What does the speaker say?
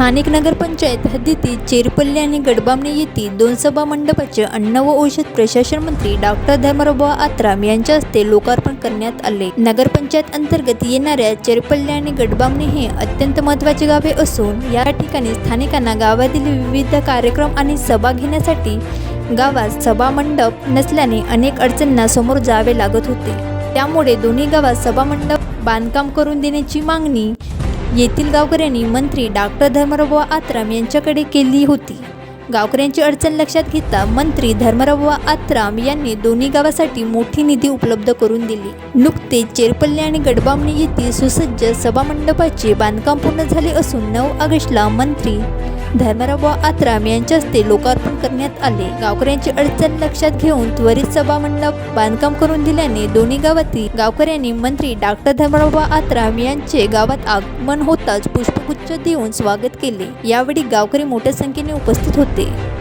स्थानिक नगरपंचायत हद्दीतील चेरपल्ली आणि गडबामणे येथील दोन सभा मंडपाचे अन्न व औषध प्रशासन मंत्री डॉक्टर धर्मरबा आत्राम यांच्या हस्ते लोकार्पण करण्यात आले. नगरपंचायत अंतर्गत येणाऱ्या चेरपल्ली आणि गडबामणे हे अत्यंत महत्त्वाचे गावे असून या ठिकाणी स्थानिकांना गावातील विविध कार्यक्रम आणि सभा घेण्यासाठी गावात सभा मंडप नसल्याने अनेक अडचणींना समोर जावे लागत होते. त्यामुळे दोन्ही गावात सभामंडप बांधकाम करून देण्याची मागणी येथील गावकऱ्यांनी मंत्री डॉक्टर धर्मराव आत्राम यांच्याकडे केली होती. गावकऱ्यांची अडचण लक्षात घेता मंत्री धर्मराव आत्राम यांनी दोन्ही गावासाठी मोठी निधी उपलब्ध करून दिली. नुकतेच चेरपल्ली आणि गडबामणी येथील सुसज्ज सभामंडपाचे बांधकाम पूर्ण झाले असून नऊ ऑगस्टला मंत्री धर्मराव आत्राम यांच्या हस्ते लोकार्पण करण्यात आले. गावकऱ्यांची अडचण लक्षात घेऊन त्वरित सभामंडप बांधकाम करून दिल्याने दोन्ही गावातील गावकऱ्यांनी मंत्री डॉक्टर धर्मराव आत्राम यांचे गावात आगमन होताच पुष्पगुच्छ देऊन स्वागत केले. यावेळी गावकरी मोठ्या संख्येने उपस्थित होते.